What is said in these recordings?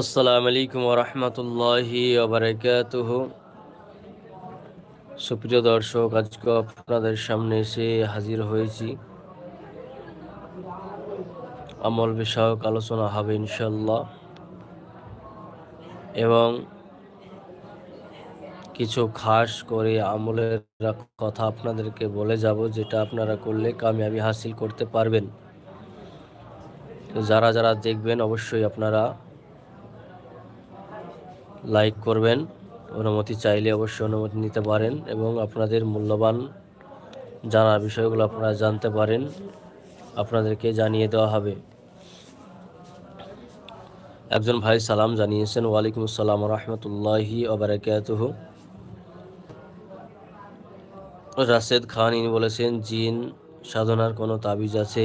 আসসালামু আলাইকুম রহমতুল্লাহি ওবরাকাতুহ। সুপ্রিয় দর্শক, আজকে আপনাদের সামনে এসে হাজির হয়েছি। আমল বিষয়ক আলোচনা হবে ইনশাল্লাহ এবং কিছু খাস করে আমলের কথা আপনাদেরকে বলে যাব, যেটা আপনারা করলে কামিয়াবি হাসিল করতে পারবেন। যারা যারা দেখবেন, অবশ্যই আপনারা লাইক করবেন, অনুমতি চাইলে অবশ্যই অনুমতি নিতে পারেন এবং আপনাদের মূল্যবান জানার বিষয়গুলো আপনারা জানতে পারেন, আপনাদেরকে জানিয়ে দেওয়া হবে। একজন ভাই সালাম জানিয়েছেন, ওয়ালাইকুম আসসালাম রহমতুল্লাহি ওবরাকাতুহ রাশেদ খান, ইনি বলেছেন, জিন সাধনার কোনো তাবিজ আছে।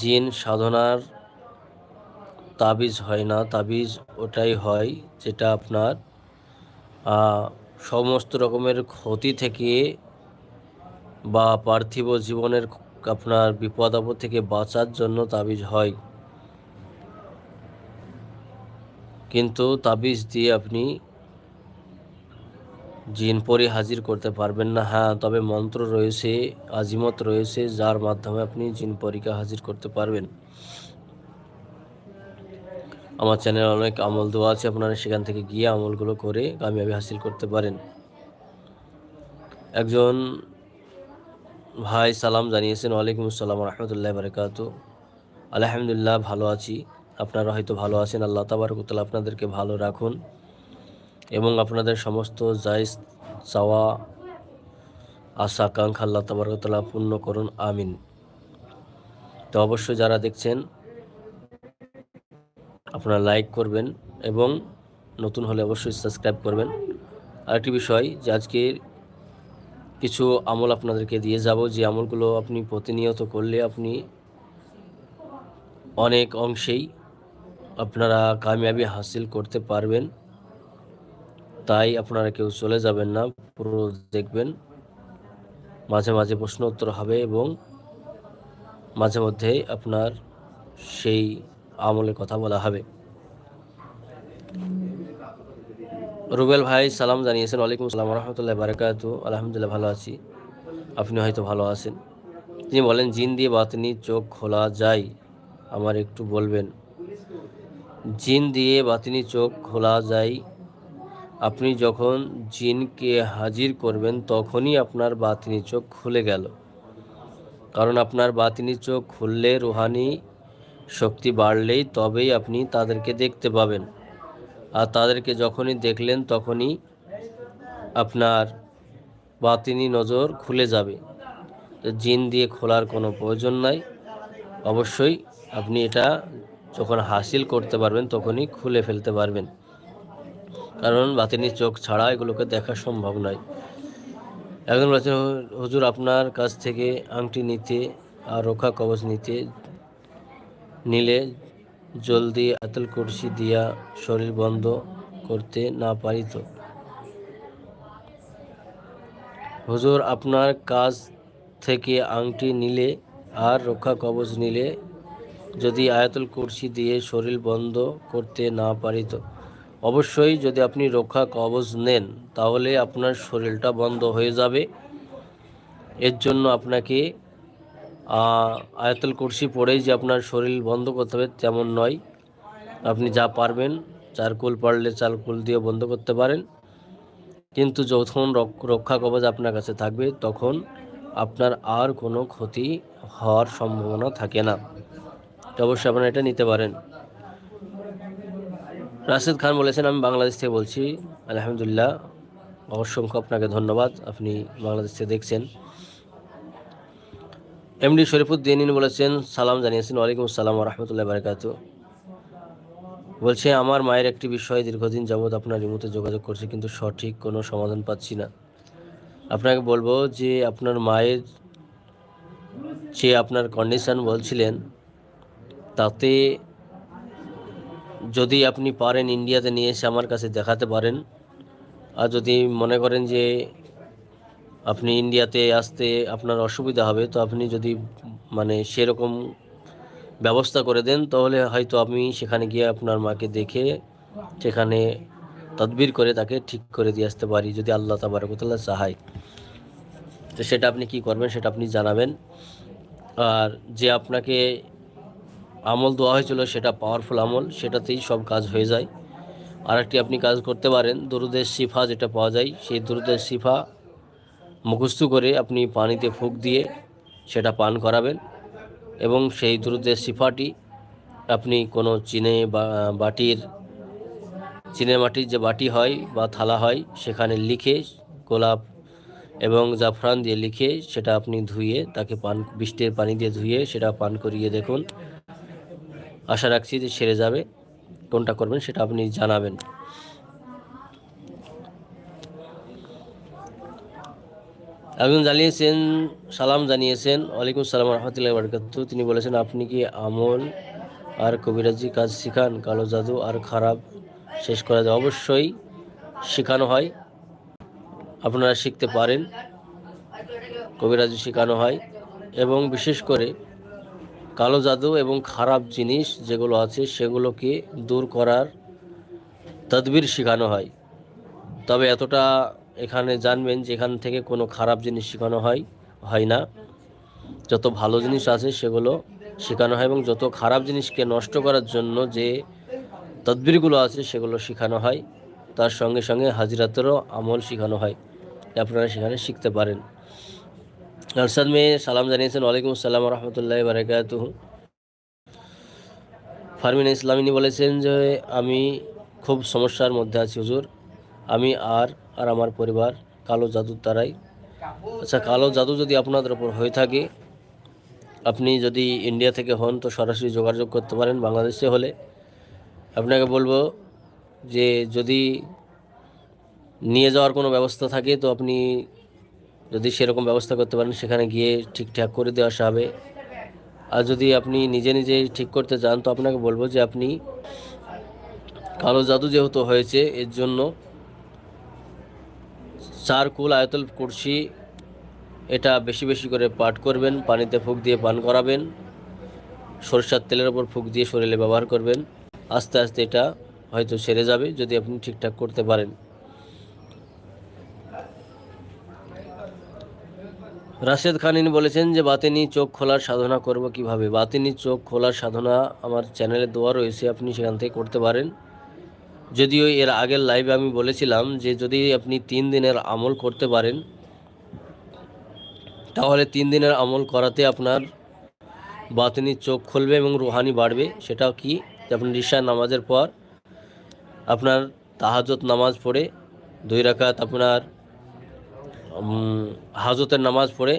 জিন সাধনার তাবিজ হয় না। তাবিজ ওটাই হয় যেটা আপনার সমস্ত রকমের ক্ষতি থেকে বা পার্থিব জীবনের আপনার বিপদ আপদ থেকে বাঁচার জন্য তাবিজ হয়। কিন্তু তাবিজ দিয়ে আপনি জিন পরে হাজির করতে পারবেন না। হ্যাঁ তবে মন্ত্র রয়েছে, আজিমত রয়েছে, যার মাধ্যমে আপনি জিন পরীকে হাজির করতে পারবেন। আমার চ্যানেল অনেক আমল দেওয়া আছে, আপনারা সেখান থেকে গিয়ে আমলগুলো করে কামিয়াবি হাসিল করতে পারেন। একজন ভাই সালাম জানিয়েছেন, ওয়ালাইকুম আসসালাম রহমতুল্লাহ বারকাত। আলহামদুলিল্লাহ ভালো আছি, আপনারা হয়তো ভালো আছেন, আল্লাহ তাবারকুতাল আপনাদেরকে ভালো রাখুন এবং আপনাদের সমস্ত জায়জ চাওয়া, আশা, আকাঙ্ক্ষা আল্লাহ তাবারকুতাল্লাহ পূর্ণ করুন, আমিন। তো অবশ্যই যারা দেখছেন আপনারা লাইক করবেন এবং নতুন হলে অবশ্যই সাবস্ক্রাইব করবেন। আরেকটি বিষয় যে আজকের কিছু আমল আপনাদেরকে দিয়ে যাব, যে আমলগুলো আপনি প্রতিনিয়ত করলে আপনি অনেক অংশেই আপনারা কামিয়াবি হাসিল করতে পারবেন। তাই আপনারা কেউ চলে যাবেন না, পুরো দেখবেন। মাঝে মাঝে প্রশ্ন উত্তর হবে এবং মাঝে মধ্যে আপনার সেই আমলের কথা বলা হবে। রুবেল ভাই, সালাম জানিয়েছেন। ওয়ালাইকুম সালাম রহমতুল্লাহ বারাকাতু। আলহামদুলিল্লাহ ভালো আছি। আপনি হয়তো ভালো আছেন। তিনি বলেন, জিন দিয়ে বাতনি চোখ খোলা যায়। আমার একটু বলবেন, জিন দিয়ে বাতিনি চোখ খোলা যায়? আপনি যখন জিনকে হাজির করবেন, তখনই আপনার বাতিনি চোখ খুলে গেল। কারণ আপনার বাতিনি চোখ খুললে রুহানি শক্তি বাড়লেই তবেই আপনি তাদেরকে দেখতে পাবেন। আর তাদেরকে যখনই দেখলেন, তখনই আপনার বাতিনি নজর খুলে যাবে। জিন দিয়ে খোলার কোনো প্রয়োজন নাই। অবশ্যই আপনি এটা যখন হাসিল করতে পারবেন, তখনই খুলে ফেলতে পারবেন। কারণ বাতিনি চোখ ছাড়া এগুলোকে দেখা সম্ভব নয়। একজন বলেছেন, হুজুর, আপনার কাছ থেকে আংটি নিতে আর রক্ষা কবচ নিতে নিলে জলদি আতল কুরসি দিয়া শরীর বন্ধ করতে না পারিত। হুজুর, আপনার কাজ থেকে আংটি নিলে আর রক্ষা কবচ নিলে যদি আয়াতুল কুরসি দিয়ে শরীর বন্ধ করতে না পারিত, অবশ্যই যদি আপনি রক্ষা কবচ নেন, তাহলে আপনার শরীরটা বন্ধ হয়ে যাবে। এর জন্য আপনাকে আয়াতুল কুরসি পড়েই যে আপনার শরীর বন্ধ করতে হবে তেমন নয়। আপনি যা পারবেন, চারকুল পারলে চারকুল দিয়ে বন্ধ করতে পারেন। কিন্তু যখন রক্ষা কবচ আপনার কাছে থাকবে, তখন আপনার আর কোনো ক্ষতি হওয়ার সম্ভাবনা থাকে না। অবশ্যই আপনারা এটা নিতে পারেন। রাশেদ খান বলেছেন, আমি বাংলাদেশ থেকে বলছি, আলহামদুলিল্লাহ, অসংখ্য আপনাকে ধন্যবাদ। আপনি বাংলাদেশ থেকে দেখছেন। এমডি শরীফুদ্দিন বলেছেন, সালাম জানিয়েছেন, ওয়ালাইকুম আসসালাম রহমতুল্লাহ বারকাত বলছে, আমার মায়ের একটি বিষয়ে দীর্ঘদিন যাবৎ আপনার রিমোতে যোগাযোগ করছে, কিন্তু সঠিক কোনো সমাধান পাচ্ছি না। আপনাকে বলব যে, আপনার মায়ের যে আপনার কন্ডিশন বলছিলেন, তাতে যদি আপনি পারেন ইন্ডিয়াতে নিয়ে এসে আমার কাছে দেখাতে পারেন। আর যদি মনে করেন যে আপনি ইন্ডিয়াতে আসতে আপনার অসুবিধা হবে, তো আপনি যদি মানে সেরকম ব্যবস্থা করে দেন, তাহলে হয়তো আমি সেখানে গিয়ে আপনার মাকে দেখে, সেখানে তদবির করে তাকে ঠিক করে দিয়ে আসতে পারি, যদি আল্লাহ তাবারকতাল্লাহ চাহায় তো সেটা আপনি কি করবেন, সেটা আপনি জানাবেন। আর যে আপনাকে আমল দেওয়া হয়েছিল, সেটা পাওয়ারফুল আমল, সেটাতেই সব কাজ হয়ে যায়। আর একটি আপনি কাজ করতে পারেন, দরুদের শিফা যেটা পাওয়া যায়, সেই দরুদের শিফা মুখস্থ করে আপনি পানিতে ফুক দিয়ে সেটা পান করাবেন এবং সেই দরুদের শিফাটি আপনি কোনো চিনে বা, বাটির, চিনে মাটির যে বাটি হয় বা থালা হয় সেখানে লিখে গোলাপ এবং জাফরান দিয়ে লিখে সেটা আপনি ধুয়ে তাকে পান, বৃষ্টির পানি দিয়ে ধুয়ে সেটা পান করিয়ে দেখুন। আশা রাখছি যে সেরে যাবে। কোনটা করবেন সেটা আপনি জানাবেন। একজন জানিয়েছেন, সালাম জানিয়েছেন। ওয়ালাইকুম সালাম রহমতুল্লাহ বরকাত। তিনি বলেছেন, আপনি কি আমল আর কবিরাজি কাজ শিখান? কালো জাদু আর খারাপ শেষ করা যায়। অবশ্যই শেখানো হয়। আপনারা শিখতে পারেন, কবিরাজি শেখানো হয়। এবং বিশেষ করে কালো জাদু এবং খারাপ জিনিস যেগুলো আছে, সেগুলোকে দূর করার তদবির শেখানো হয়। তবে এতটা এখানে জানবেন যে এখান থেকে কোনো খারাপ জিনিস শেখানো হয় হয় না। যত ভালো জিনিস আছে সেগুলো শেখানো হয় এবং যত খারাপ জিনিসকে নষ্ট করার জন্য যে তদবিরগুলো আছে সেগুলো শেখানো হয়, তার সঙ্গে সঙ্গে হাজিরাতেরও আমল শেখানো হয়। আপনারা সেখানে শিখতে পারেন। আরসাদ মেয়ে, সালাম জানিয়েছেন, ওয়ালাইকুম আসসালাম রহমতুল্লাহ বারকাত ফারমিন ইসলামিনী বলেছেন যে, আমি খুব সমস্যার মধ্যে আছি, হুজুর। আমি আর আর আমার পরিবার, কালো জাদুর দ্বারাই। আচ্ছা কালো জাদু যদি আপনাদের ওপর হয়ে থাকে, আপনি যদি ইন্ডিয়া থেকে হন, তো সরাসরি যোগাযোগ করতে পারেন বাংলাদেশে হলে। আপনাকে বলব যে, যদি নিয়ে যাওয়ার কোনো ব্যবস্থা থাকে, তো আপনি যদি সেরকম ব্যবস্থা করতে পারেন, সেখানে গিয়ে ঠিকঠাক করে দেওয়া আসা হবে আর যদি আপনি নিজে নিজে ঠিক করতে চান, তো আপনাকে বলব যে, আপনি কালো জাদু যেহেতু হয়েছে, এর জন্য চার কুল আয়তল কুরসি এটা বেশি বেশি করে পাঠ করবেন, পানিতে ফুক দিয়ে পান করাবেন, সরষার তেলের ওপর ফুক দিয়ে শরীরে ব্যবহার করবেন। আস্তে আস্তে এটা হয়তো সেরে যাবে যদি আপনি ঠিকঠাক করতে পারেন। রাশেদ খানিন বলেছেন যে, বাতিনি চোখ খোলার সাধনা করব কীভাবে? বাতিনি চোখ খোলার সাধনা আমার চ্যানেলে দেওয়া রয়েছে, আপনি সেখান থেকে করতে পারেন। যদিও এর আগের লাইভে আমি বলেছিলাম যে যদি আপনি তিন দিনের আমল করতে পারেন, তাহলে তিন দিনের আমল করাতে আপনার বাতিনি চোখ খুলবে এবং রুহানি বাড়বে। সেটা কি? আপনি রিসার নামাজের পর আপনার তাহাজত নামাজ পড়ে, দুই রাকাত আপনার হাজতের নামাজ পড়ে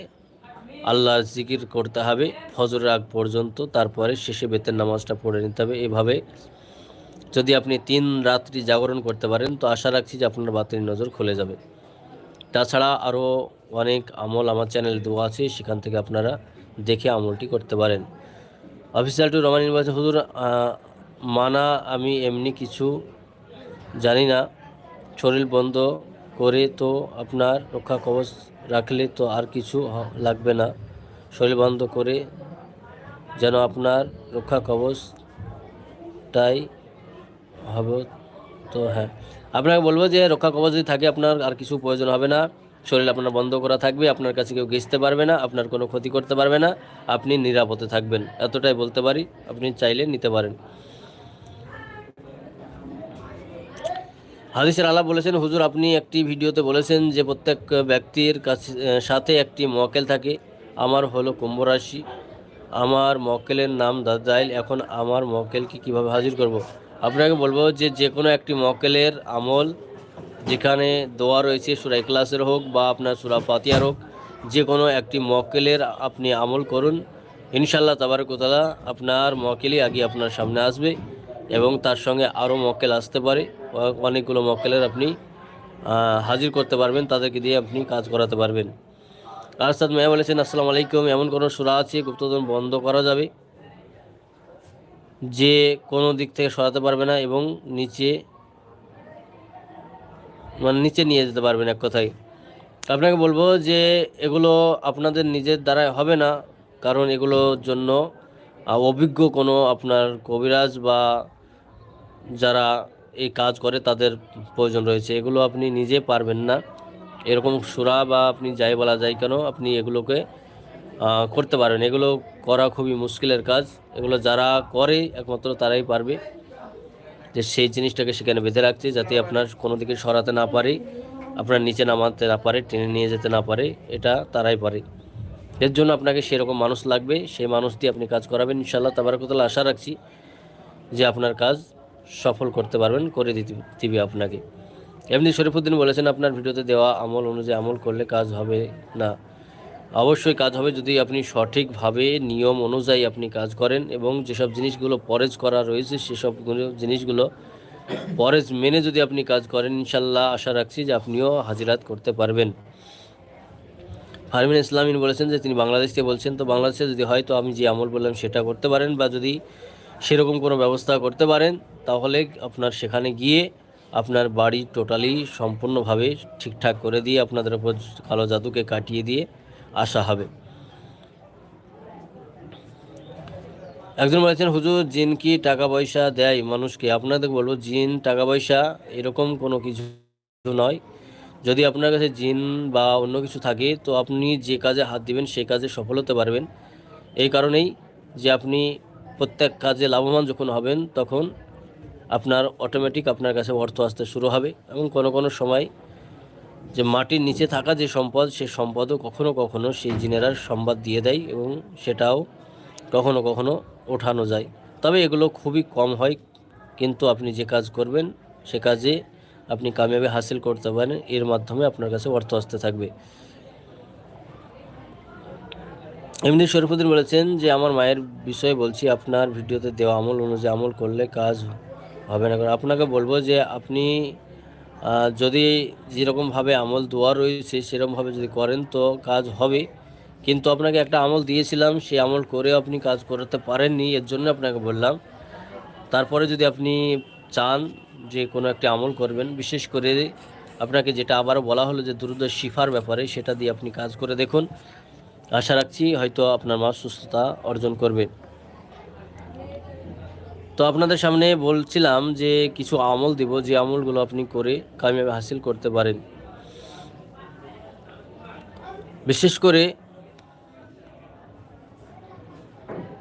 আল্লাহ জিকির করতে হবে, ফজরের আগ পর্যন্ত, তারপরে শেষে বেতের নামাজটা পড়ে নিতে হবে। এভাবে যদি আপনি তিন রাত্রি জাগরণ করতে পারেন, তো আশা রাখছি যে আপনার বাতিল নজর খুলে যাবে। তাছাড়া আরও অনেক আমল আমার চ্যানেলে দেওয়া আছে, সেখান থেকে আপনারা দেখে আমলটি করতে পারেন। অফিসিয়াল টু রমানি বলছে হুজুর মানা আমি এমনি কিছু জানি না। শরীর বন্ধ করে তো আপনার রক্ষা কবচ রাখলে তো আর কিছু লাগবে না। শরীর বন্ধ করে যেন আপনার রক্ষা কবচটাই হবে, তো হ্যাঁ। আপনাকে বলব যে রক্ষা কবচ যদি থাকে, আপনার আর কিছু প্রয়োজন হবে না। শরীর আপনার বন্ধ করা থাকবে, আপনার কাছে কেউ ঘেঁচতে পারবে না, আপনার কোনো ক্ষতি করতে পারবে না। আপনি নিরাপদে থাকবেন, এতটাই বলতে পারি, আপনি চাইলে নিতে পারেন। হাদিসের আলা বলেছেন, হুজুর আপনি একটি ভিডিওতে বলেছেন যে প্রত্যেক ব্যক্তির কাছে সাথে একটি মকেল থাকে। আমার হলো কুম্ভ রাশি। আমার মক্কেলের নাম দাদাইল এখন আমার মক্কেলকে কীভাবে হাজির করব। আপনাকে বলব যে যে কোনো একটি মক্কেলের আমল যেখানে দোয়া রয়েছে সুরা ক্লাসের হোক বা আপনার সুরা ফাতিয়ার হোক, যে কোনো একটি মক্কেলের আপনি আমল করুন। ইনশাল্লাহ তাবারকতলা আপনার মক্কেলই আগে আপনার সামনে আসবে এবং তার সঙ্গে আরও মক্কেল আসতে পারে। অনেকগুলো মক্কেলের আপনি হাজির করতে পারবেন, তাদেরকে দিয়ে আপনি কাজ করাতে পারবেন। আরসাদ মেয়া বলেছেন, আসসালামু আলাইকুম, এমন কোনো সুরা আছে গুপ্তধন বন্ধ করা যাবে? যে কোনো দিক থেকে সরাতে পারবে না এবং নিচে মানে নিচে নিয়ে যেতে পারবেন এক কথায়। আপনাকে বলব যে এগুলো আপনাদের নিজের দ্বারা হবে না, কারণ এগুলোর জন্য অভিজ্ঞ কোনো আপনার কবিরাজ বা যারা এই কাজ করে তাদের প্রয়োজন রয়েছে। এগুলো আপনি নিজে পারবেন না। এরকম সুরা বা আপনি যাই বলা যায় কেন, আপনি এগুলোকে করতে পারবেন এগুলো করা খুবই মুশকিলের কাজ। এগুলো যারা করে, একমাত্র তারাই পারবে যে সেই জিনিসটাকে সেখানে বেঁধে রাখছে যাতে আপনার কোনো দিকে সরাতে না পারে, আপনার নিচে নামাতে না পারে, টেনে নিয়ে যেতে না পারে, এটা তারাই পারে। এর জন্য আপনাকে সেরকম মানুষ লাগবে। সেই মানুষ দিয়ে আপনি কাজ করাবেন। ইনশাল্লাহ তাবারকতাল্লাহ আশা রাখছি যে আপনার কাজ সফল করতে পারবেন, করে দিতে দিবে আপনাকে। এমনি শরীফুদ্দিন বলেছেন, আপনার ভিডিওতে দেওয়া আমল অনুযায়ী আমল করলে কাজ হবে না। অবশ্যই কাজ হবে যদি আপনি সঠিকভাবে নিয়ম অনুযায়ী আপনি কাজ করেন এবং যেসব জিনিসগুলো পরেজ করা রয়েছে সেসব জিনিসগুলো পরেজ মেনে যদি আপনি কাজ করেন, ইনশাল্লাহ আশা রাখছি যে আপনিও হাজিরাত করতে পারবেন। ফারমিন ইসলামিন বলেছেন যে, তিনি বাংলাদেশ থেকে বলছেন, তো বাংলাদেশে যদি হয় তো আমি যে আমল বললাম সেটা করতে পারেন বা যদি সেরকম কোনো ব্যবস্থা করতে পারেন, তাহলে আপনার সেখানে গিয়ে আপনার বাড়ি টোটালি সম্পূর্ণভাবে ঠিকঠাক করে দিয়ে আপনাদের উপর কালো জাদুকে কাটিয়ে দিয়ে আসা হবে। একজন বলেছেন, হুজুর, জিন কি টাকা পয়সা দেয় মানুষকে? আপনাদের বলব, জিন, টাকা পয়সা এরকম কোনো কিছু নয়। যদি আপনার কাছে জিন বা অন্য কিছু থাকে, তো আপনি যে কাজে হাত দিবেন, সেই কাজে সফল হতে পারবেন। এই কারণেই যে আপনি প্রত্যেক কাজে লাভবান যখন হবেন, তখন আপনার অটোমেটিক আপনার কাছে অর্থ আসতে শুরু হবে এবং কোনো কোনো সময় যে মাটির নিচে থাকা যে সম্পদ, সে সম্পদও কখনো কখনো সেই জিনেরা সম্বাদ দিয়ে দেয় এবং সেটাও কখনো কখনো ওঠানো যায়। তবে এগুলো খুবই কম হয়, কিন্তু আপনি যে কাজ করবেন, সে কাজে আপনি কামিয়াবি হাসিল করতে পারেন, এর মাধ্যমে আপনার কাছে অর্থ আসতে থাকবে। এমনি শরীফুদ্দিন বলেছেন যে, আমার মায়ের বিষয়ে বলছি, আপনার ভিডিওতে দেওয়া আমল অনুযায়ী আমল করলে কাজ হবে না। কারণ আপনাকে বলব যে, আপনি যদি যেরকমভাবে আমল দোয়া রয়েছে, সেরকমভাবে যদি করেন তো কাজ হবে। কিন্তু আপনাকে একটা আমল দিয়েছিলাম, সেই আমল করেও আপনি কাজ করতে পারেননি, এর জন্য আপনাকে বললাম। তারপরে যদি আপনি চান যে কোনো একটি আমল করবেন, বিশেষ করে আপনাকে যেটা আবারও বলা হলো যে দ্রুত শিফার ব্যাপারে, সেটা দিয়ে আপনি কাজ করে দেখুন। আশা রাখছি হয়তো আপনার মা সুস্থতা অর্জন করবে। তো আপনাদের সামনে বলছিলাম যে কিছু আমল দিব, যে আমলগুলো আপনি করে কামিয়াবি হাসিল করতে পারেন। বিশেষ করে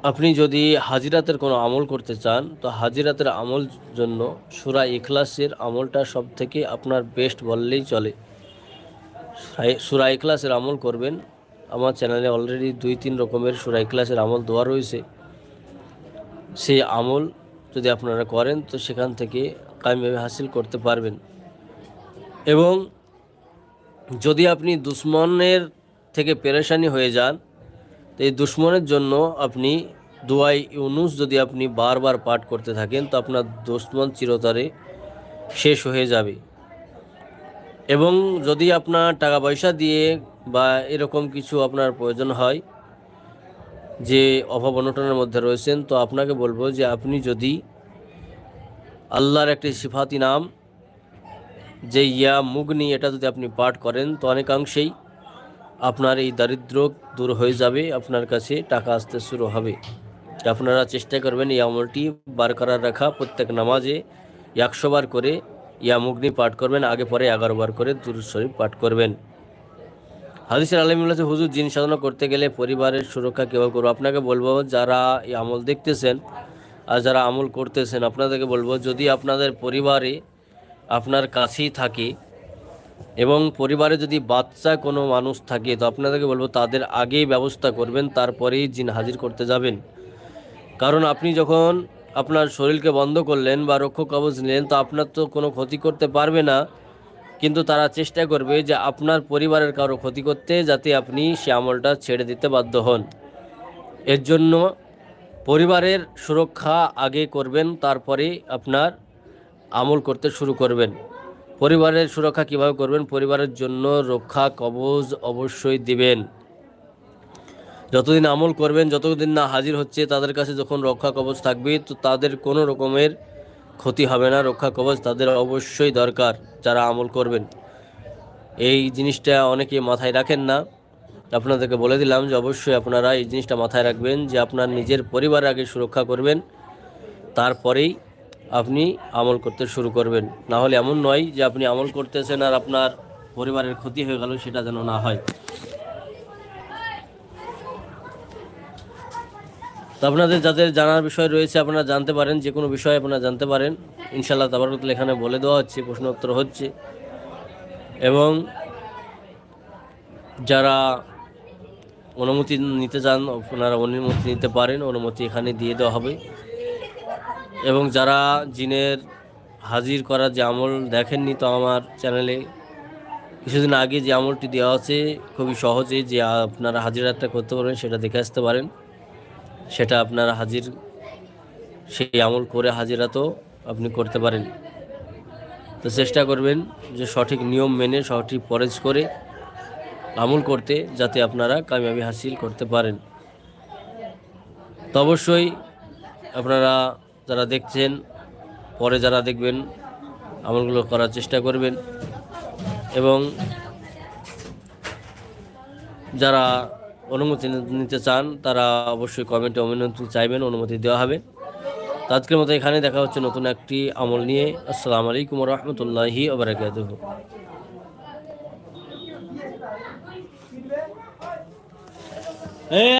আপনি যদি হাজিরাতের কোনো আমল করতে চান, তো হাজিরাতের আমল জন্য সুরা ইখলাসের আমলটা সব থেকে আপনার বেস্ট বললেই চলে। সুরা- সুরা ইখলাসের আমল করবেন। আমার চ্যানেলে অলরেডি দুই তিন রকমের সুরা ইখলাসের আমল দেওয়া রয়েছে। সেই আমল যদি আপনারা করেন, তো সেখান থেকে কামিয়াবি হাসিল করতে পারবেন। এবং যদি আপনি দুশ্মনের থেকে পেরেশানি হয়ে যান, তো এই দুশ্মনের জন্য আপনি দুয়াই ইউনুস যদি আপনি বারবার পাঠ করতে থাকেন, তো আপনার দুশ্মন চিরতরে শেষ হয়ে যাবে। এবং যদি আপনার টাকা পয়সা দিয়ে বা এরকম কিছু আপনার প্রয়োজন হয় যে অভাব অনটনের মধ্যে রয়েছেন, তো আপনাকে বলব যে আপনি যদি আল্লাহর একটি সিফাতি নাম, যে ইয়া মুগনি, এটা যদি আপনি পাঠ করেন, তো অনেকাংশেই আপনার এই দারিদ্র দূর হয়ে যাবে, আপনার কাছে টাকা আসতে শুরু হবে। আপনারা চেষ্টা করবেন এই আমলটি বারকরার রাখা, প্রত্যেক নামাজে একশো বার করে ইয়া মুগনি পাঠ করবেন, আগে পরে এগারো বার করে দুরুদ শরীফ পাঠ করবেন। হাদিসের আলম বলেছে, হুজুর, জিন সাধনা করতে গেলে পরিবারের সুরক্ষা কেউ করব। আপনাকে বলব, যারা এই আমল দেখতেছেন আর যারা আমল করতেছেন, আপনাদেরকে বলব, যদি আপনাদের পরিবারে আপনার কাছেই থাকে এবং পরিবারে যদি বাচ্চা কোনো মানুষ থাকে, তো আপনাদেরকে বলব, তাদের আগেই ব্যবস্থা করবেন, তারপরেই জিন হাজির করতে যাবেন। কারণ আপনি যখন আপনার শরীরকে বন্ধ করলেন বা রক্ষক কবচ নিলেন, তো আপনার তো কোনো ক্ষতি করতে পারবে না। কিন্তু তারা চেষ্টা করবে যে আপনার পরিবারের কারও ক্ষতি করতে যাতে আপনি সে আমলটা ছেড়ে দিতে বাধ্য হন। এর জন্য পরিবারের সুরক্ষা আগে করবেন, তারপরে আপনার আমল করতে শুরু করবেন। পরিবারের সুরক্ষা কীভাবে করবেন? পরিবারের জন্য রক্ষা কবজ অবশ্যই দিবেন। যতদিন আমল করবেন, যতদিন না হাজির হচ্ছে, তাদের কাছে যখন রক্ষা কবচ থাকবে, তো তাদের কোনো রকমের ক্ষতি হবে না, রক্ষা কবচ তাদের অবশ্যই দরকার যারা আমল করবেন। এই জিনিসটা অনেকে মাথায় রাখেন না। আপনাদেরকে বলে দিলাম যে অবশ্যই আপনারা এই জিনিসটা মাথায় রাখবেন যে আপনার নিজের পরিবার আগে সুরক্ষা করবেন, তারপরেই আপনি আমল করতে শুরু করবেন। না হলে এমন নয় যে আপনি আমল করতেছেন আর আপনার পরিবারের ক্ষতি হয়ে গেল, সেটা যেন না হয়। তো আপনাদের যাদের জানার বিষয় রয়েছে, আপনারা জানতে পারেন, যে কোনো বিষয়ে আপনারা জানতে পারেন। ইনশাল্লাহ তাবারকতুল এখানে বলে দেওয়া হচ্ছে, প্রশ্ন উত্তর হচ্ছে। এবং যারা অনুমতি নিতে চান, আপনারা অনুমতি নিতে পারেন, অনুমতি এখানে দিয়ে দেওয়া হবে। এবং যারা জিনের হাজির করার যে আমল দেখেননি, তো আমার চ্যানেলে কিছুদিন আগে যে আমলটি দেওয়া আছে, খুবই সহজে যে আপনারা হাজিরাতটা করতে পারবেন, সেটা দেখে আসতে পারেন। সেটা আপনারা হাজির, সেই আমল করে হাজিরা তো আপনি করতে পারেন। তো চেষ্টা করবেন যে সঠিক নিয়ম মেনে, সঠিক পরেজ করে আমল করতে, যাতে আপনারা কামিয়াবি হাসিল করতে পারেন। তো অবশ্যই আপনারা যারা দেখছেন, পরে যারা দেখবেন, আমলগুলো করার চেষ্টা করবেন। এবং যারা অনুমতি নিতে চান, তারা অবশ্যই কমেন্টে অনুমতি চাইবেন, অনুমতি দেওয়া হবে। তো আজকের মতো এখানে দেখা হচ্ছে নতুন একটি আমল নিয়ে। আসসালামু আলাইকুম রহমতুল্লাহি আবরাকাতুহ